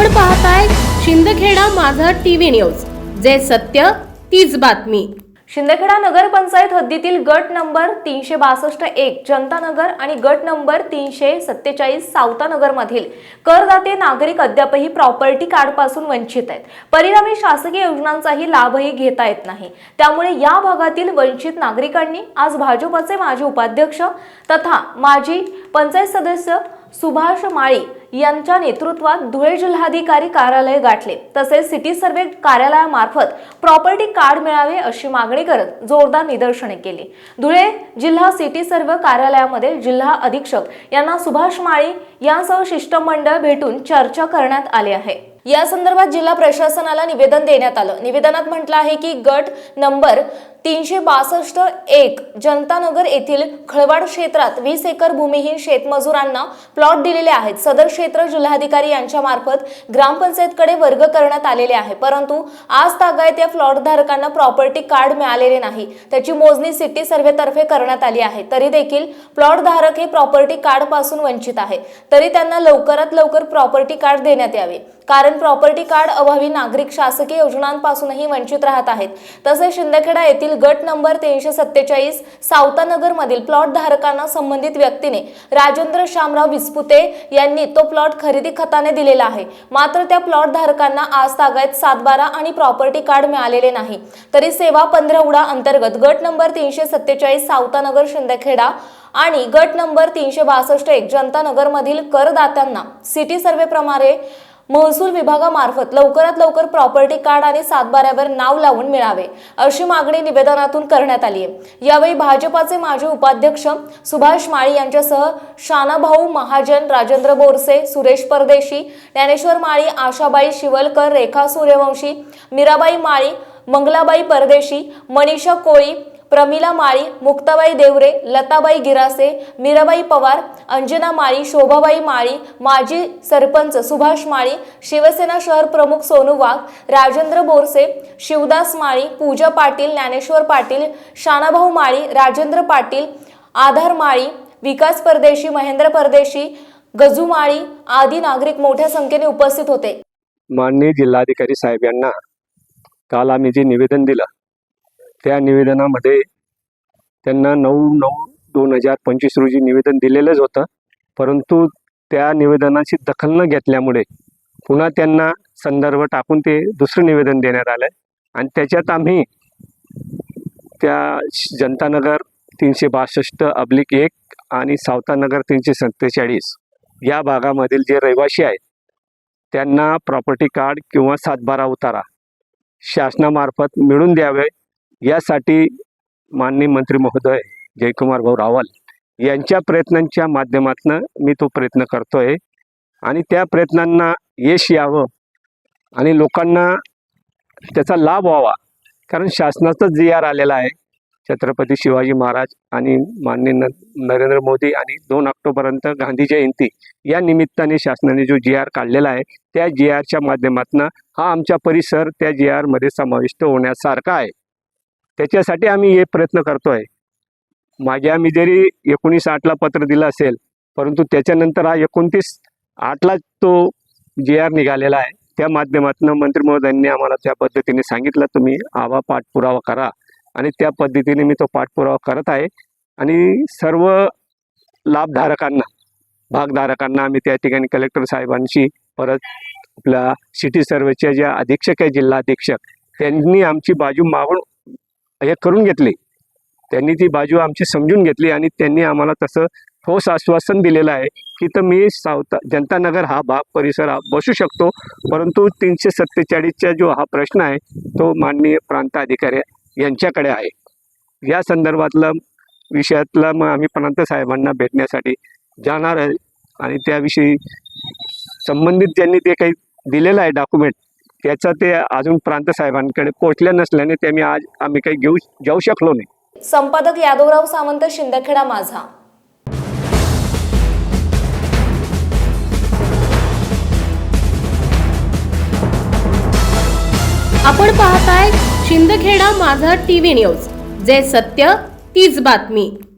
आपण पाहताय शिंदखेडा माझा टीव्ही न्यूज. जे सत्य तीच बातमी. शिंदखेडा नगरपंचायत हद्दीतील गट नंबर तीनशे बासष्ट एक जनता नगर आणि गट नंबर तीनशे सत्तेचाळीस सावता मधील करदाते नागरिक अद्यापही प्रॉपर्टी कार्डपासून वंचित आहेत. परिणामी शासकीय योजनांचाही लाभही घेता येत नाही. त्यामुळे या भागातील वंचित नागरिकांनी आज भाजपचे माजी उपाध्यक्ष तथा माजी पंचायत सदस्य सुभाष माळी यांच्या नेतृत्वात धुळे जिल्हाधिकारी कार्यालय गाठले. तसेच सिटी सर्वे कार्यालयामार्फत प्रॉपर्टी कार्ड मिळावे अशी मागणी करत जोरदार निदर्शने केली. धुळे जिल्हा सिटी सर्वे कार्यालयामध्ये जिल्हा अधीक्षक यांना सुभाष माळी यांसह शिष्टमंडळ भेटून चर्चा करण्यात आली आहे. या संदर्भात जिल्हा प्रशासनाला निवेदन देण्यात आलं. निवेदनात म्हटलं आहे की गट नंबर तीनशे बासष्ट एक जनतानगर येथील खळवाड क्षेत्रात वीस एकर भूमिहीन शेतमजुरांना प्लॉट दिलेले आहेत. सदर क्षेत्र जिल्हाधिकारी यांच्या मार्फत ग्रामपंचायतकडे वर्ग करण्यात आलेले आहे. परंतु आज तागायत या प्लॉट धारकांना प्रॉपर्टी कार्ड मिळालेले नाही. त्याची मोजणी सिटी सर्व्हेतर्फे करण्यात आली आहे. तरी देखील प्लॉट धारक हे प्रॉपर्टी कार्डपासून वंचित आहे. तरी त्यांना लवकरात लवकर प्रॉपर्टी कार्ड देण्यात यावे. कारण प्रॉपर्टी कार्ड अभावी नागरिक शासकीय योजनांपासूनही वंचित राहत आहेत. तसेच शिंदखेडा येथील गट नंबर तीनशे सत्तेचाळीस सावतानगर मधील प्लॉट धारकांना संबंधित व्यक्तीने राजेंद्र शामराव विस्पुते यांनी तो प्लॉट खरेदी खताने दिलेला आहे. मात्र त्या प्लॉट धारकांना आज तागायत सातबारा आणि प्रॉपर्टी कार्ड मिळालेले नाही. तरी सेवा पंधरवडा अंतर्गत गट नंबर तीनशे सत्तेचाळीस सावतानगर शिंदखेडा आणि गट नंबर तीनशे बासष्ट एक जनता मधील करदात्यांना सिटी सर्वे प्रमाणे महसूल विभागामार्फत लवकरात लवकर प्रॉपर्टी कार्ड आणि सातबाऱ्यावर नाव लावून मिळावे अशी मागणी निवेदनातून करण्यात आली आहे यावेळी भाजपाचे माजी उपाध्यक्ष सुभाष माळी यांच्यासह शानाभाऊ महाजन राजेंद्र बोरसे सुरेश परदेशी ज्ञानेश्वर माळी आशाबाई शिवलकर रेखा सूर्यवंशी मीराबाई माळी मंगलाबाई परदेशी मनीषा कोळी प्रमिला माळी मुक्ताबाई देवरे लताबाई गिरासे मीराबाई पवार अंजना माळी शोभाबाई माळी माजी सरपंच सुभाष माळी शिवसेना शहर प्रमुख सोनू वाघ राजेंद्र बोरसे शिवदास माळी पूजा पाटील ज्ञानेश्वर पाटील शानाभाऊ माळी राजेंद्र पाटील आधार माळी विकास परदेशी महेंद्र परदेशी गजू माळी आदी नागरिक मोठ्या संख्येने उपस्थित होते. माननीय जिल्हाधिकारी साहेब यांना काल आम्ही जे निवेदन दिलं त्या निवेदनामध्ये त्यांना नऊ नऊ दोन हजार पंचवीस रोजी निवेदन दिलेलंच होतं. परंतु त्या निवेदनाची दखल न घेतल्यामुळे पुन्हा त्यांना संदर्भ टाकून ते दुसरं निवेदन देण्यात आलं आणि त्याच्यात आम्ही त्या जनतानगर तीनशे बासष्ट अब्लिक एक आणि सावतानगर तीनशे सत्तेचाळीस या भागामधील जे रहिवासी आहेत त्यांना प्रॉपर्टी कार्ड किंवा सातबारा उतारा शासनामार्फत मिळून द्यावे यासाठी माननीय मंत्री महोदय जयकुमार भाऊ रावल यांच्या प्रयत्नांच्या माध्यमातून मी तो प्रयत्न करतोय. आणि त्या प्रयत्नांना यश यावं आणि लोकांना त्याचा लाभ व्हावा. कारण शासनाचा जी आर आलेला आहे. छत्रपती शिवाजी महाराज आणि माननीय न नरेंद्र मोदी आणि दोन ऑक्टोबरपर्यंत गांधी जयंती या निमित्ताने शासनाने जो जी आर काढलेला आहे त्या जी आरच्या माध्यमातून हा आमचा परिसर त्या जी आरमध्ये समाविष्ट होण्यासारखा आहे. त्याच्यासाठी आम्ही हे प्रयत्न करतोय. माझ्या आम्ही जरी एकोणीस आठला पत्र दिलं असेल परंतु त्याच्यानंतर हा एकोणतीस आठला तो जे आर निघालेला आहे. त्या माध्यमातून मंत्री महोदयांनी आम्हाला त्या पद्धतीने सांगितलं तुम्ही आवा पाठपुरावा करा. आणि त्या पद्धतीने मी तो पाठपुरावा करत आहे. आणि सर्व लाभधारकांना भागधारकांना आम्ही त्या ठिकाणी कलेक्टर साहेबांशी परत आपल्या सिटी सर्वेच्या ज्या अधीक्षक आहे जिल्हा अधीक्षक त्यांनी आमची बाजू मागून हे करून घेतली. त्यांनी ती बाजू आमची समजून घेतली आणि त्यांनी आम्हाला तसं ठोस आश्वासन दिलेलं आहे की तर मी सावता जनतानगर हा भाग परिसर हा बसू शकतो परंतु तीनशे सत्तेचाळीसचा जो हा प्रश्न आहे तो माननीय प्रांत अधिकारी यांच्याकडे आहे. या संदर्भातला विषयातला मग आम्ही प्रांत साहेबांना भेटण्यासाठी जाणार आहे आणि त्याविषयी संबंधित ज्यांनी ते काही दिलेलं आहे डॉक्युमेंट त्याचा ते अजून प्रांत साहेबांकडे पोहोचल्या नसल्याने ते आम्ही आज आम्ही काही घेऊ जाऊ शकलो नाही. संपादक यादवराव सावंत शिंदखेडा माझा. आपण पाहताय शिंदखेडा माझा टीव्ही न्यूज जे सत्य तीच बातमी.